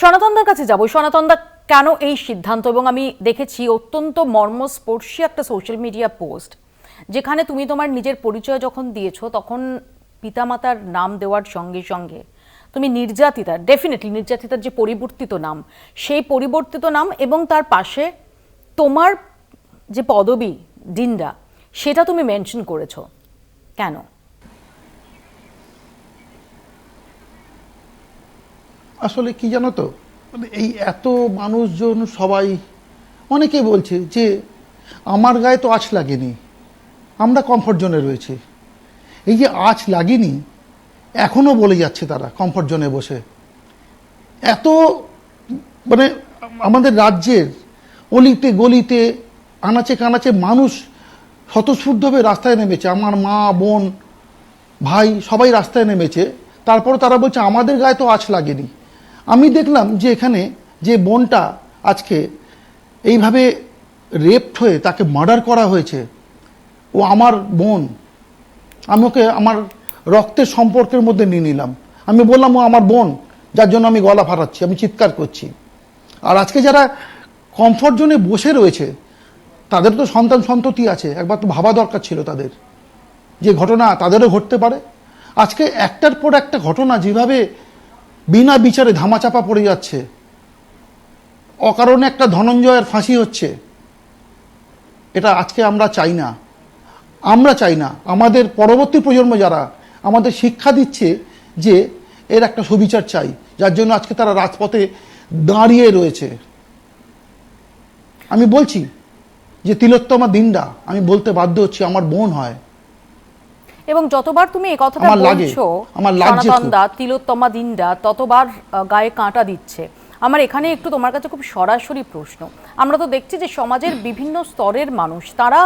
সনাতনদার কাছে যাব। সনাতনদা, কেন এই সিদ্ধান্ত? এবং আমি দেখেছি অত্যন্ত মর্মস্পর্শী একটা সোশ্যাল মিডিয়া পোস্ট যেখানে তুমি তোমার নিজের পরিচয় যখন দিয়েছ, তখন পিতামাতার নাম দেওয়ার সঙ্গে সঙ্গে তুমি নির্যাতিতার ডেফিনেটলি নির্যাতিতার যে পরিবর্তিত নাম, সেই পরিবর্তিত নাম এবং তার পাশে তোমার যে পদবি ডিন্ডা সেটা তুমি মেনশন করেছ। কেন? আসলে কি জানো তো? মানে এই এত মানুষজন সবাই অনেকে বলছে যে আমার গায়ে তো আঁচ লাগেনি, আমরা কমফর্ট জোনে রয়েছে। এই যে আঁচ লাগেনি এখনও বলে যাচ্ছে তারা কমফর্ট জোনে বসে। এত মানে আমাদের রাজ্যের অলিতে গলিতে, আনাচে কানাচে মানুষ স্বতঃস্ফূর্তভাবে রাস্তায় নেমেছে। আমার মা, বোন, ভাই সবাই রাস্তায় নেমেছে। তারপর তারা বলছে, আমাদের গায়ে তো আঁচ লাগেনি। আমি দেখলাম যে এখানে যে বোনটা আজকে এইভাবে রেপড হয়ে তাকে মার্ডার করা হয়েছে। ও আমার বোন। আমি ওকে আমার রক্তের সম্পর্কের মধ্যে নিয়ে নিলাম। আমি বললাম, ও আমার বোন, যার জন্য আমি গলা ফাটাচ্ছি, আমি চিৎকার করছি। আর আজকে যারা কমফর্ট জোনে বসে রয়েছে, তাদের তো সন্তান সন্ততি আছে, একবার তো ভাবা দরকার ছিল তাদের। যে ঘটনা তাদেরও ঘটতে পারে। আজকে একটার পর একটা ঘটনা যেভাবে বিনা বিচারে ধামাচাপা পড়ে যাচ্ছে। অকারণে একটা ধনঞ্জয়ের ফাঁসি হচ্ছে। এটা আজকে আমরা চাই না। আমরা চাই না। আমাদের পরবর্তী প্রজন্ম যারা, আমাদের শিক্ষা দিচ্ছে যে এর একটা সুবিচার চাই, যার জন্য আজকে তারা রাজপথে দাঁড়িয়ে রয়েছে। আমি বলছি যে তিলোত্তমা দিনডা, আমি বলতে বাধ্য হচ্ছি, আমার বোন হয়। এবং যতবার তুমি এই কথাটা বলছো আমার লাগছে খুব। সনাতনদা তিলোত্তমা দিনদা ততবার গায়ে কাঁটা দিচ্ছে। আমার এখানে একটু তোমার কাছে খুব সরাসরি প্রশ্ন। আমরা তো দেখছি যে সমাজের বিভিন্ন স্তরের মানুষ তারা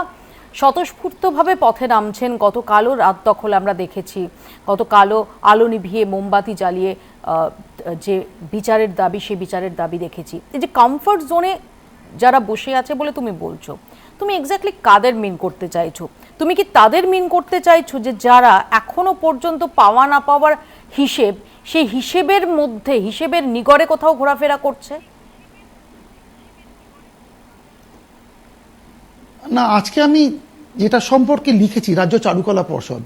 স্বতঃস্ফূর্তভাবে পথে নামছেন। গত কালো রাত দখল আমরা দেখেছি। গত কালো আলো নিভিয়ে মোমবাতি জ্বালিয়ে যে বিচারের দাবি সেই বিচারের দাবি দেখেছি। এই যে কমফর্ট জোনে যারা বসে আছে বলে তুমি বলছো তুমি এক্স্যাক্টলি কাদের মিন করতে চাইছো? তুমি কি তাদের মিন করতে চাইছো যে যারা এখনও পর্যন্ত পাওয়া না পাওয়ার হিসেব সেই হিসেবের মধ্যে হিসেবের নিগড়ে কোথাও ঘোরাফেরা করছে? না আজকে আমি যেটা সম্পর্কে লিখেছি রাজ্য চারুকলা পর্ষদ।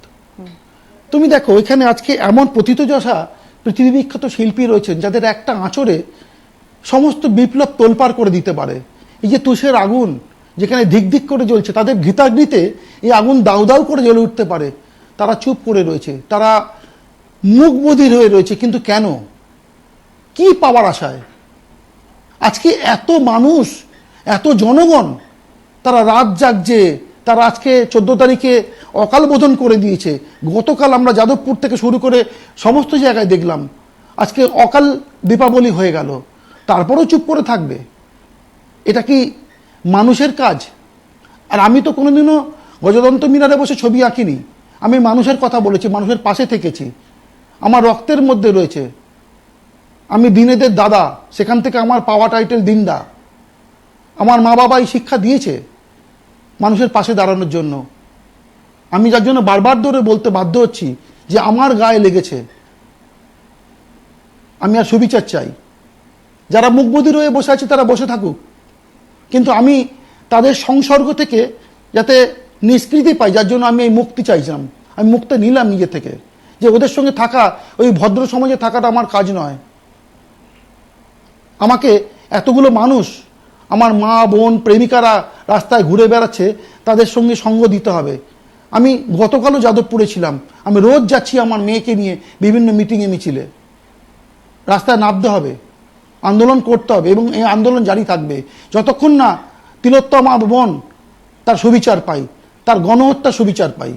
তুমি দেখো এখানে আজকে এমন পতিতযশা পৃথিবী বিখ্যাত শিল্পী রয়েছেন যাদের একটা আঁচড়ে সমস্ত বিপ্লব তোলপাড় করে দিতে পারে। এই যে তুষের আগুন যেখানে ধিক ধিক করে জ্বলছে, তাদের ঘৃতাগ্নিতে এই আগুন দাউ দাউ করে জ্বলে উঠতে পারে। তারা চুপ করে রয়েছে, তারা মুখ বধির হয়ে রয়েছে, কিন্তু কেন? কি পাওয়ার আশায়? আজকে এত মানুষ, এত জনগণ, তারা রাত জাগছে, তারা আজকে চোদ্দ তারিখে অকাল বোধন করে দিয়েছে। গতকাল আমরা যাদবপুর থেকে শুরু করে সমস্ত জায়গায় দেখলাম, আজকে অকাল দীপাবলি হয়ে গেল। তারপরেও চুপ করে থাকবে। এটা কি মানুষের কাজ। আর আমি তো কোনোদিনও গজদন্ত মিনারে বসে ছবি আঁকিনি। আমি মানুষের কথা বলেছি, মানুষের পাশে থেকেছি। আমার রক্তের মধ্যে রয়েছে। আমি দিনেদের দাদা, সেখান থেকে আমার পাওয়া টাইটেল দিনদা। আমার মা বাবা এই শিক্ষা দিয়েছে মানুষের পাশে দাঁড়ানোর জন্য। আমি যার জন্য বারবার ধরে বলতে বাধ্য হচ্ছি যে আমার গায়ে লেগেছে। আমি আর সুবিচার চাই। যারা মুখবধির রয়ে বসে আছে, তারা বসে থাকুক। কিন্তু আমি তাদের সংসর্গ থেকে যাতে নিষ্কৃতি পাই, যার জন্য আমি এই মুক্তি চাইছিলাম। আমি মুক্তি নিলাম নিজে থেকে। যে ওদের সঙ্গে থাকা, ওই ভদ্র সমাজে থাকাটা আমার কাজ নয়। আমাকে এতগুলো মানুষ, আমার মা, বোন, প্রেমিকারা রাস্তায় ঘুরে বেড়াচ্ছে, তাদের সঙ্গে সঙ্গ দিতে হবে। আমি গতকালও যাদবপুরে ছিলাম। আমি রোজ যাচ্ছি আমার মেয়েকে নিয়ে বিভিন্ন মিটিংয়ে মিছিলে। রাস্তায় নামতে হবে। আন্দোলন করতে হবে এবং এই আন্দোলন জারি থাকবে। যতক্ষণ না তিলোত্তম বোন তার সুবিচার পাই তার গণহত্যা সুবিচার পাই